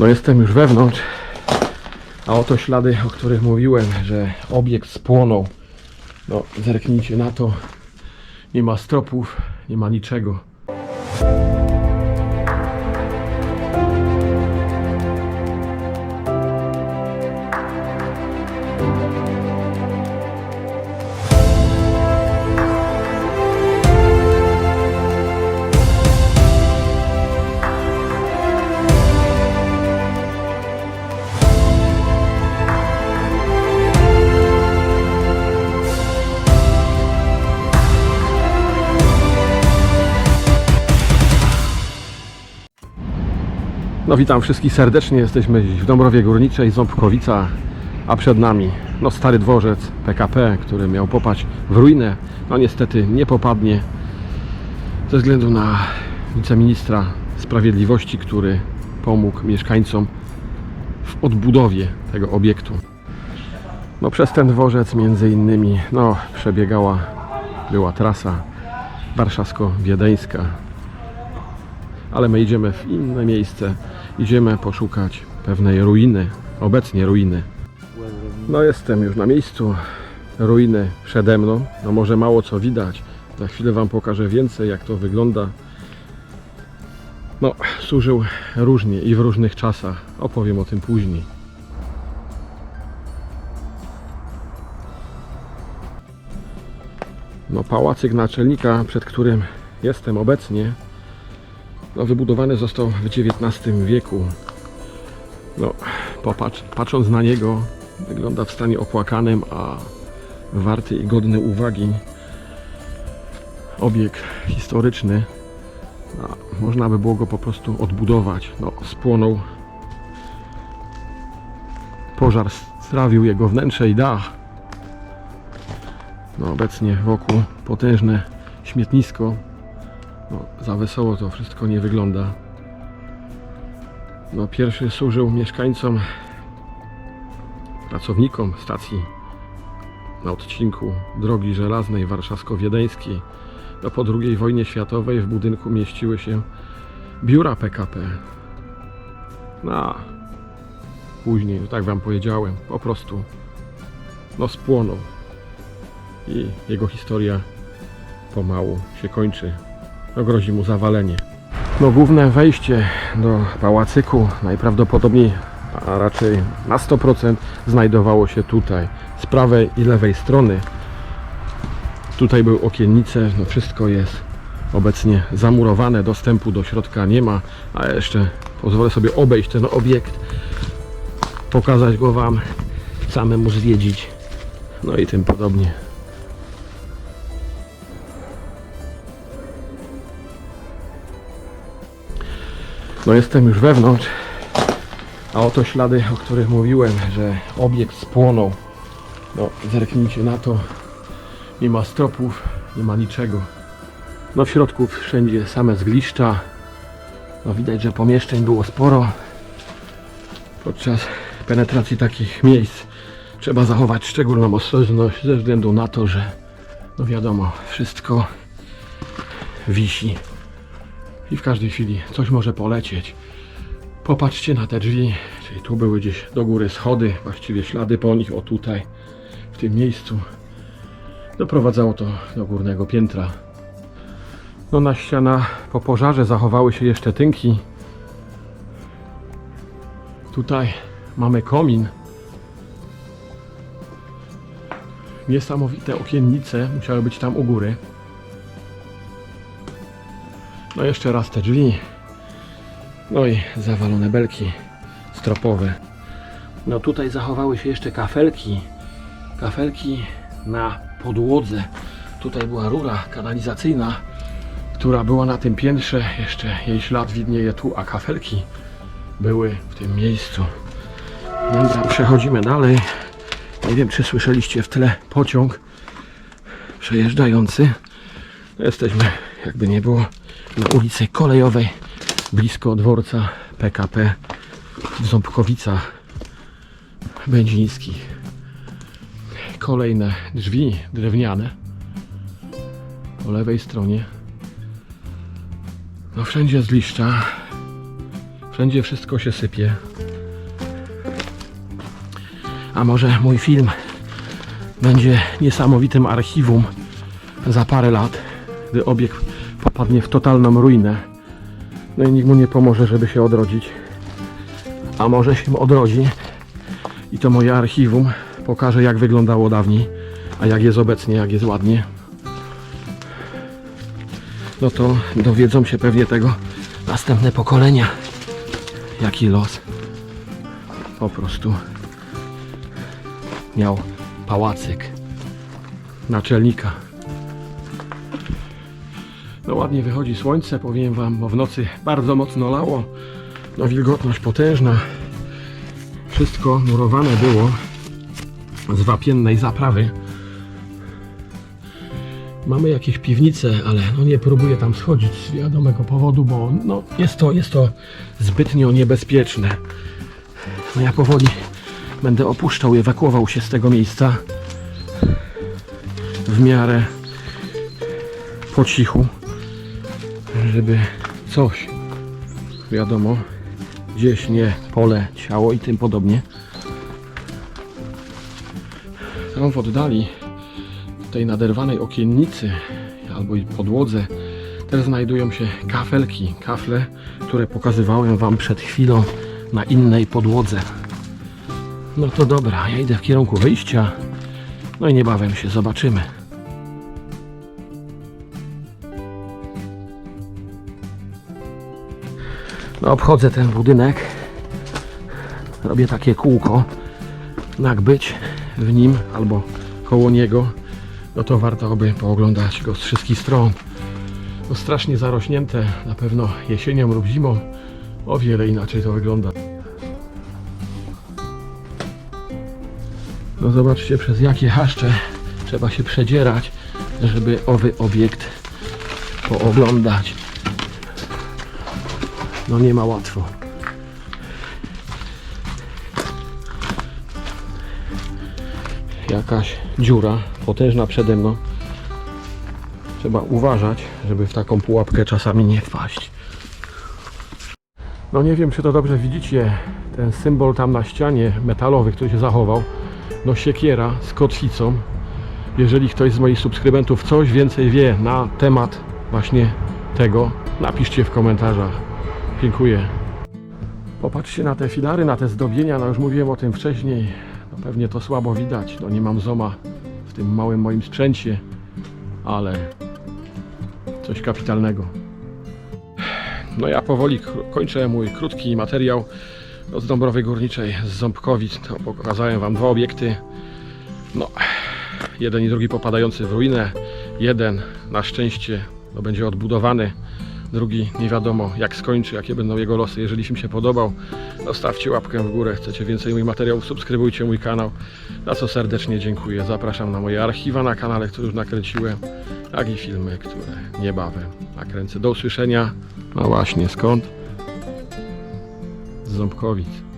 No jestem już wewnątrz, a oto ślady, o których mówiłem, że obiekt spłonął. No zerknijcie na to, nie ma stropów, nie ma niczego. No witam wszystkich serdecznie, jesteśmy w Dąbrowie Górniczej, Ząbkowica, a przed nami no stary dworzec PKP, który miał popaść w ruinę. No niestety nie popadnie ze względu na wiceministra sprawiedliwości, który pomógł mieszkańcom w odbudowie tego obiektu. No przez ten dworzec między innymi no, przebiegała, była trasa warszawsko-wiedeńska, ale my idziemy w inne miejsce. Idziemy poszukać pewnej ruiny, obecnie ruiny. No jestem już na miejscu. Ruiny przede mną. No może mało co widać. Za chwilę Wam pokażę więcej, jak to wygląda. No, służył różnie i w różnych czasach. Opowiem o tym później. No, pałacyk naczelnika, przed którym jestem obecnie, no, wybudowany został w XIX wieku. No, popatrz, patrząc na niego, wygląda w stanie opłakanym, a warty i godny uwagi obiekt historyczny. No, można by było go po prostu odbudować. No, spłonął. Pożar strawił jego wnętrze i dach. No, obecnie wokół potężne śmietnisko. No, za wesoło to wszystko nie wygląda. No, pierwszy służył mieszkańcom, pracownikom stacji na odcinku drogi żelaznej warszawsko-wiedeńskiej. No, po II wojnie światowej w budynku mieściły się biura PKP. No, później, tak wam powiedziałem, po prostu no, spłonął. I jego historia pomału się kończy no grozi mu zawalenie. No główne wejście do pałacyku najprawdopodobniej, a raczej na 100% znajdowało się tutaj, z prawej i lewej strony. Tutaj były okiennice, no wszystko jest obecnie zamurowane, dostępu do środka nie ma, a jeszcze pozwolę sobie obejść ten obiekt, pokazać go Wam, samemu zwiedzić, no i tym podobnie. No jestem już wewnątrz, a oto ślady, o których mówiłem, że obiekt spłonął. No zerknijcie na to, nie ma stropów, nie ma niczego. No w środku wszędzie same zgliszcza. No widać, że pomieszczeń było sporo. Podczas penetracji takich miejsc trzeba zachować szczególną ostrożność ze względu na to, że no wiadomo, wszystko wisi i w każdej chwili coś może polecieć. Popatrzcie na te drzwi, czyli tu były gdzieś do góry schody, właściwie ślady po nich, o tutaj, w tym miejscu. Doprowadzało to do górnego piętra. No na ścianach po pożarze zachowały się jeszcze tynki. Tutaj mamy komin. Niesamowite okiennice musiały być tam u góry. No jeszcze raz te drzwi. No i zawalone belki stropowe. No tutaj zachowały się jeszcze kafelki. Kafelki na podłodze. Tutaj była rura kanalizacyjna, która była na tym piętrze. Jeszcze jej ślad widnieje tu, a kafelki były w tym miejscu. Dobra, przechodzimy dalej. Nie wiem, czy słyszeliście w tle pociąg przejeżdżający. Jesteśmy, jakby nie było, na ulicy Kolejowej, blisko dworca PKP w Ząbkowicach Będzińskich. Kolejne drzwi drewniane po lewej stronie. No wszędzie z liszcza. Wszędzie wszystko się sypie. A może mój film będzie niesamowitym archiwum za parę lat, gdy obiekt popadnie w totalną ruinę. No i nikt mu nie pomoże, żeby się odrodzić. A może się odrodzi i to moje archiwum pokaże, jak wyglądało dawniej, a jak jest obecnie, jak jest ładnie. No to dowiedzą się pewnie tego następne pokolenia. Jaki los po prostu miał pałacyk naczelnika. No ładnie wychodzi słońce, powiem wam, bo w nocy bardzo mocno lało. No wilgotność potężna. Wszystko murowane było z wapiennej zaprawy. Mamy jakieś piwnice, ale no nie próbuję tam schodzić z wiadomego powodu, bo no jest to, jest to zbytnio niebezpieczne. No ja powoli będę opuszczał, ewakuował się z tego miejsca w miarę po cichu, żeby coś, wiadomo, gdzieś nie poleciało i tym podobnie. Tam w oddali tej naderwanej okiennicy albo i podłodze też znajdują się kafelki, kafle, które pokazywałem Wam przed chwilą na innej podłodze. No to dobra, ja idę w kierunku wyjścia. No i niebawem się zobaczymy. No obchodzę ten budynek. Robię takie kółko. Jak być w nim albo koło niego, no to warto by pooglądać go z wszystkich stron. No strasznie zarośnięte, na pewno jesienią lub zimą o wiele inaczej to wygląda. No zobaczcie przez jakie haszcze trzeba się przedzierać, żeby owy obiekt pooglądać. No nie ma łatwo. Jakaś dziura potężna przede mną. Trzeba uważać, żeby w taką pułapkę czasami nie wpaść. No nie wiem, czy to dobrze widzicie, ten symbol tam na ścianie metalowy, który się zachował. No siekiera z kotwicą. Jeżeli ktoś z moich subskrybentów coś więcej wie na temat właśnie tego, napiszcie w komentarzach. Dziękuję. Popatrzcie na te filary, na te zdobienia, no już mówiłem o tym wcześniej. No pewnie to słabo widać, no nie mam zoma w tym małym moim sprzęcie, ale coś kapitalnego. No ja powoli kończę mój krótki materiał z Dąbrowy Górniczej, z Ząbkowic. To pokazałem Wam dwa obiekty. No, jeden i drugi popadający w ruinę. Jeden na szczęście no, będzie odbudowany. Drugi nie wiadomo jak skończy, jakie będą jego losy. Jeżeli mi się podobał, zostawcie łapkę w górę. Chcecie więcej moich materiałów, subskrybujcie mój kanał. Za co serdecznie dziękuję. Zapraszam na moje archiwa na kanale, które już nakręciłem, jak i filmy, które niebawem nakręcę. Do usłyszenia. No właśnie, skąd? Z Ząbkowic.